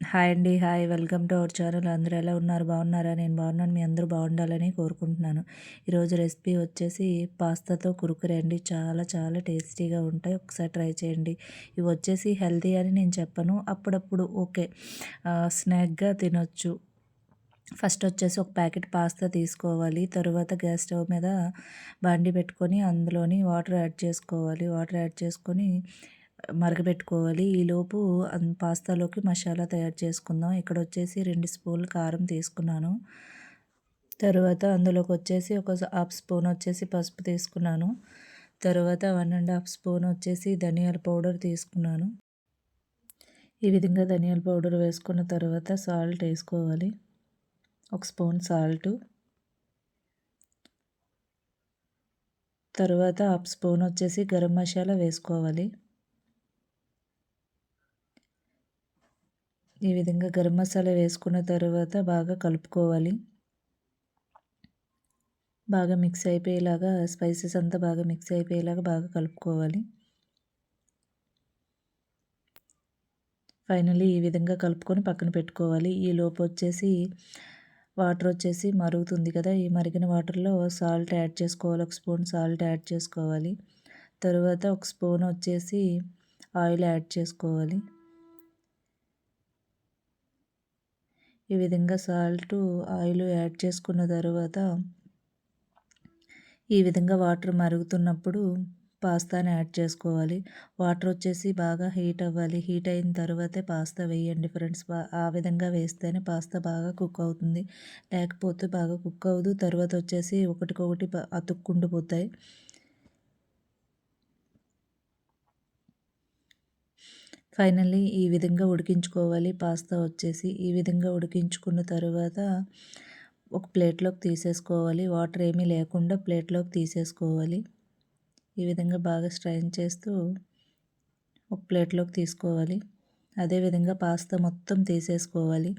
Hi అండి hi. Welcome to our channel. అందరూ ఎలా ఉన్నారు? బాగున్నారా? నేను బాగున్నాను. మీ అందరూ బాగుండాలని కోరుకుంటున్నాను. ఈరోజు రెసిపీ వచ్చేసి పాస్తాతో కురుకురే అండి. చాలా చాలా టేస్టీగా ఉంటాయి. ఒకసారి ట్రై చేయండి. ఇవి వచ్చేసి హెల్తీ అని నేను చెప్పను. అప్పుడప్పుడు ఓకే స్నాక్గా తినొచ్చు. ఫస్ట్ వచ్చేసి ఒక ప్యాకెట్ పాస్తా తీసుకోవాలి. తరువాత గ్యాస్ స్టవ్ మీద బండి పెట్టుకొని అందులోని వాటర్ యాడ్ చేసుకోవాలి. వాటర్ యాడ్ చేసుకొని మరగబెట్టుకోవాలి. ఈలోపు పాస్తాలోకి మసాలా తయారు చేసుకుందాం. ఇక్కడ వచ్చేసి రెండు స్పూన్లు కారం తీసుకున్నాను. తర్వాత అందులోకి వచ్చేసి ఒక హాఫ్ స్పూన్ వచ్చేసి పసుపు తీసుకున్నాను. తర్వాత వన్ అండ్ హాఫ్ స్పూన్ వచ్చేసి ధనియాల పౌడర్ తీసుకున్నాను. ఈ విధంగా ధనియాల పౌడర్ వేసుకున్న తర్వాత సాల్ట్ వేసుకోవాలి. ఒక స్పూన్ సాల్ట్. తర్వాత హాఫ్ స్పూన్ వచ్చేసి గరం మసాలా వేసుకోవాలి. ఈ విధంగా గరం మసాలా వేసుకున్న తర్వాత బాగా కలుపుకోవాలి. బాగా మిక్స్ అయిపోయేలాగా స్పైసెస్ అంతా బాగా మిక్స్ అయిపోయేలాగా బాగా కలుపుకోవాలి. ఫైనలీ ఈ విధంగా కలుపుకొని పక్కన పెట్టుకోవాలి. ఈ లోపు వచ్చేసి వాటర్ వచ్చేసి మరుగుతుంది కదా ఈ మరిగిన వాటర్లో సాల్ట్ యాడ్ చేసుకోవాలి. ఒక స్పూన్ సాల్ట్ యాడ్ చేసుకోవాలి. తర్వాత ఒక స్పూన్ వచ్చేసి ఆయిల్ యాడ్ చేసుకోవాలి. ఈ విధంగా సాల్ట్ ఆయిల్ యాడ్ చేసుకున్న తర్వాత ఈ విధంగా వాటర్ మరుగుతున్నప్పుడు పాస్తాని యాడ్ చేసుకోవాలి. వాటర్ వచ్చేసి బాగా హీట్ అవ్వాలి. హీట్ అయిన తర్వాతే పాస్తా వేయండి ఫ్రెండ్స్. ఆ విధంగా వేస్తేనే పాస్తా బాగా కుక్ అవుతుంది. లేకపోతే బాగా కుక్ అవ్వదు. తర్వాత వచ్చేసి ఒకటికొకటి అతుక్కుండిపోతాయి. ఫైనల్లీ ఈ విధంగా ఉడికించుకోవాలి. పాస్తా వచ్చేసి ఈ విధంగా ఉడికించుకున్న తర్వాత ఒక ప్లేట్లోకి తీసేసుకోవాలి. వాటర్ ఏమీ లేకుండా ప్లేట్లోకి తీసేసుకోవాలి. ఈ విధంగా బాగా స్ట్రైన్ చేస్తూ ఒక ప్లేట్లోకి తీసుకోవాలి. అదేవిధంగా పాస్తా మొత్తం తీసేసుకోవాలి.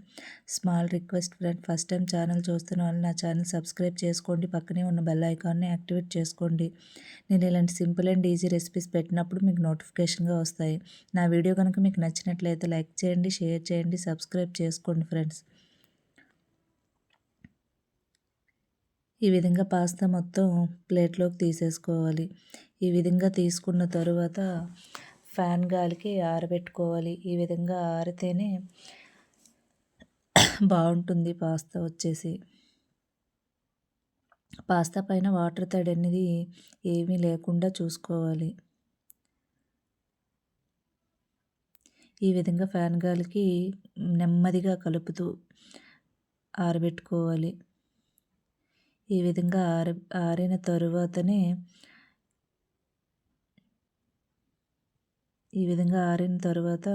Small request friend first time channel చూస్తున్న వాళ్ళు నా ఛానల్ సబ్స్క్రైబ్ చేసుకోండి. పక్కనే ఉన్న బెల్ ఐకాన్ని యాక్టివేట్ చేసుకోండి. నేను ఇలాంటి సింపుల్ అండ్ ఈజీ రెసిపీస్ పెట్టినప్పుడు మీకు నోటిఫికేషన్గా వస్తాయి. నా వీడియో కనుక మీకు నచ్చినట్లయితే లైక్ చేయండి షేర్ చేయండి సబ్స్క్రైబ్ చేసుకోండి ఫ్రెండ్స్. ఈ విధంగా పాస్తా మొత్తం ప్లేట్లోకి తీసేసుకోవాలి. ఈ విధంగా తీసుకున్న తరువాత ఫ్యాన్ గాలికి ఆరబెట్టుకోవాలి. ఈ విధంగా ఆరితేనే బాగుంటుంది పాస్తా వచ్చేసి. పాస్తా పైన వాటర్ తడి అనేది ఏమీ లేకుండా చూసుకోవాలి. ఈ విధంగా ఫ్యాన్ గాలికి నెమ్మదిగా కలుపుతూ ఆరబెట్టుకోవాలి. ఈ విధంగా ఆరి ఆరిన తరువాతనే ఈ విధంగా ఆరిన తర్వాత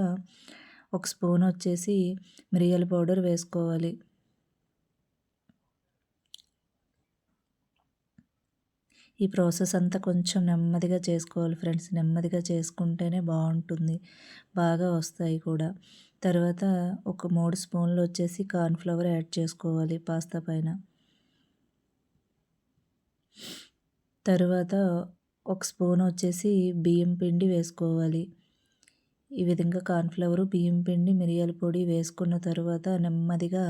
ఒక స్పూన్ వచ్చేసి మిరియాల పౌడర్ వేసుకోవాలి. ఈ ప్రాసెస్ అంతా కొంచెం నెమ్మదిగా చేసుకోవాలి ఫ్రెండ్స్. నెమ్మదిగా చేసుకుంటేనే బాగుంటుంది. బాగా వస్తాయి కూడా. తర్వాత ఒక మూడు స్పూన్లు వచ్చేసి కార్న్ఫ్లవర్ యాడ్ చేసుకోవాలి పాస్తా పైన. తర్వాత ఒక స్పూన్ వచ్చేసి బియ్యం పిండి వేసుకోవాలి. ఈ విధంగా కార్న్ఫ్లవర్ బియ్యం పిండి మిరియాల పొడి వేసుకున్న తర్వాత నెమ్మదిగా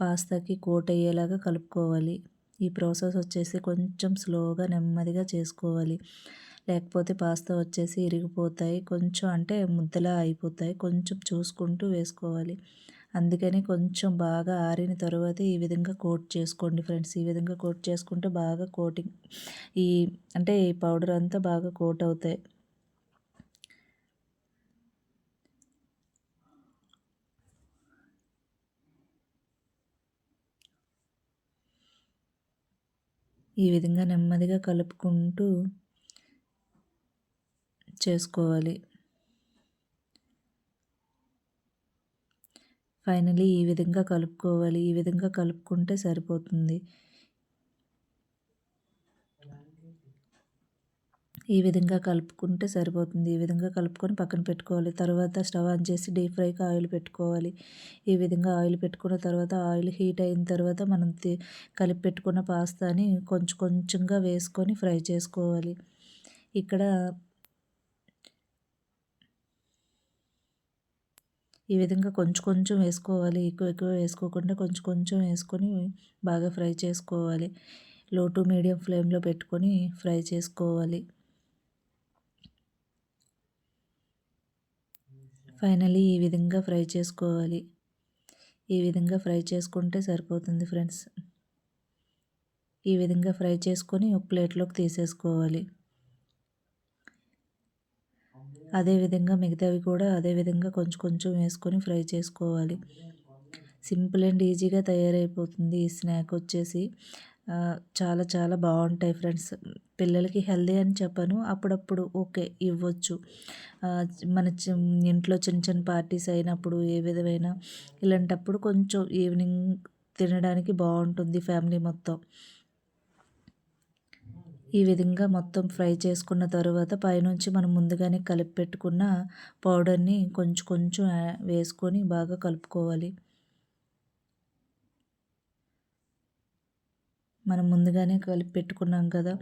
పాస్తాకి కోట్ అయ్యేలాగా కలుపుకోవాలి. ఈ ప్రాసెస్ వచ్చేసి కొంచెం స్లోగా నెమ్మదిగా చేసుకోవాలి. లేకపోతే పాస్తా వచ్చేసి ఇరిగిపోతాయి. కొంచెం అంటే ముద్దలా అయిపోతాయి. కొంచెం చూసుకుంటూ వేసుకోవాలి. అందుకని కొంచెం బాగా ఆరిన తర్వాత ఈ విధంగా కోట్ చేసుకోండి ఫ్రెండ్స్. ఈ విధంగా కోట్ చేసుకుంటే బాగా కోటింగ్ ఈ అంటే ఈ పౌడర్ అంతా బాగా కోట్ అవుతాయి. ఈ విధంగా నెమ్మదిగా కలుపుకుంటూ చేసుకోవాలి. ఫైనలీ ఈ విధంగా కలుపుకోవాలి. ఈ విధంగా కలుపుకుంటే సరిపోతుంది. ఈ విధంగా కలుపుకుంటే సరిపోతుంది. ఈ విధంగా కలుపుకొని పక్కన పెట్టుకోవాలి. తర్వాత స్టవ్ ఆన్ చేసి డీప్ ఫ్రైకి ఆయిల్ పెట్టుకోవాలి. ఈ విధంగా ఆయిల్ పెట్టుకున్న తర్వాత ఆయిల్ హీట్ అయిన తర్వాత మనం కలిపి పెట్టుకున్న పాస్తాని కొంచెం కొంచెంగా వేసుకొని ఫ్రై చేసుకోవాలి. ఇక్కడ ఈ విధంగా కొంచెం కొంచెం వేసుకోవాలి. ఎక్కువ ఎక్కువ వేసుకోకుండా కొంచెం కొంచెం వేసుకొని బాగా ఫ్రై చేసుకోవాలి. లో టు మీడియం ఫ్లేమ్లో పెట్టుకొని ఫ్రై చేసుకోవాలి. ఫైనలీ ఈ విధంగా ఫ్రై చేసుకోవాలి. ఈ విధంగా ఫ్రై చేసుకుంటే సరిపోతుంది ఫ్రెండ్స్. ఈ విధంగా ఫ్రై చేసుకొని ఒక ప్లేట్లోకి తీసేసుకోవాలి. అదేవిధంగా మిగతావి కూడా అదేవిధంగా కొంచెం కొంచెం వేసుకొని ఫ్రై చేసుకోవాలి. సింపుల్ అండ్ ఈజీగా తయారైపోతుంది ఈ స్నాక్ వచ్చేసి. చాలా చాలా బాగుంటాయి ఫ్రెండ్స్. పిల్లలకి హెల్దీ అని చెప్పను. అప్పుడప్పుడు ఓకే ఇవ్వచ్చు. మన ఇంట్లో చిన్న చిన్న పార్టీస్ అయినప్పుడు ఏ విధమైన ఇలాంటప్పుడు కొంచెం ఈవినింగ్ తినడానికి బాగుంటుంది ఫ్యామిలీ మొత్తం. ఈ విధంగా మొత్తం ఫ్రై చేసుకున్న తర్వాత పైనుంచి మనం ముందుగానే కలిపి పెట్టుకున్న పౌడర్ని కొంచెం కొంచెం వేసుకొని బాగా కలుపుకోవాలి. మనం ముందుగానే కలిపి పెట్టుకున్నాం కదా.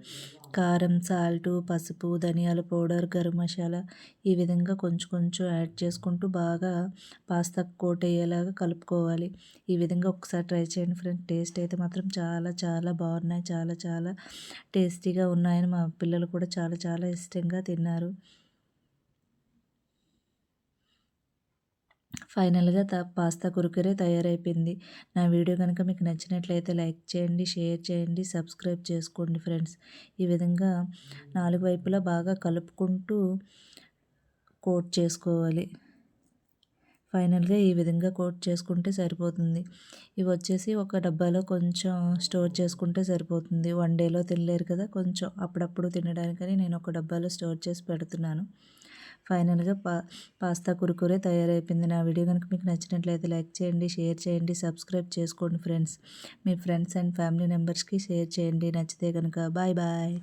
కారం సాల్ట్ పసుపు ధనియాల పౌడర్ గరం మసాలా ఈ విధంగా కొంచెం కొంచెం యాడ్ చేసుకుంటూ బాగా పాస్తా కోట్ అయ్యేలాగా కలుపుకోవాలి. ఈ విధంగా ఒకసారి ట్రై చేయండి ఫ్రెండ్ టేస్ట్ అయితే మాత్రం చాలా చాలా బాగున్నాయి. చాలా చాలా టేస్టీగా ఉన్నాయని మా పిల్లలు కూడా చాలా చాలా ఇష్టంగా తిన్నారు. ఫైనల్గా పాస్తా కురుకురే తయారైపోయింది. నా వీడియో కనుక మీకు నచ్చినట్లయితే లైక్ చేయండి షేర్ చేయండి సబ్స్క్రైబ్ చేసుకోండి ఫ్రెండ్స్. ఈ విధంగా నాలుగు వైపులా బాగా కలుపుకుంటూ కోట్ చేసుకోవాలి. ఫైనల్గా ఈ విధంగా కోట్ చేసుకుంటే సరిపోతుంది. ఇవి వచ్చేసి ఒక డబ్బాలో కొంచెం స్టోర్ చేసుకుంటే సరిపోతుంది. వన్ డేలో తినలేరు కదా కొంచెం అప్పుడప్పుడు తినడానికని నేను ఒక డబ్బాలో స్టోర్ చేసి పెడుతున్నాను. ఫైనల్గా పా పాస్తా కురుకురే తయారైపోయింది. నా వీడియో కనుక మీకు నచ్చినట్లయితే లైక్ చేయండి షేర్ చేయండి సబ్స్క్రైబ్ చేసుకోండి ఫ్రెండ్స్. మీ ఫ్రెండ్స్ అండ్ ఫ్యామిలీ మెంబర్స్కి షేర్ చేయండి. నచ్చితే కనుక బాయ్ బాయ్.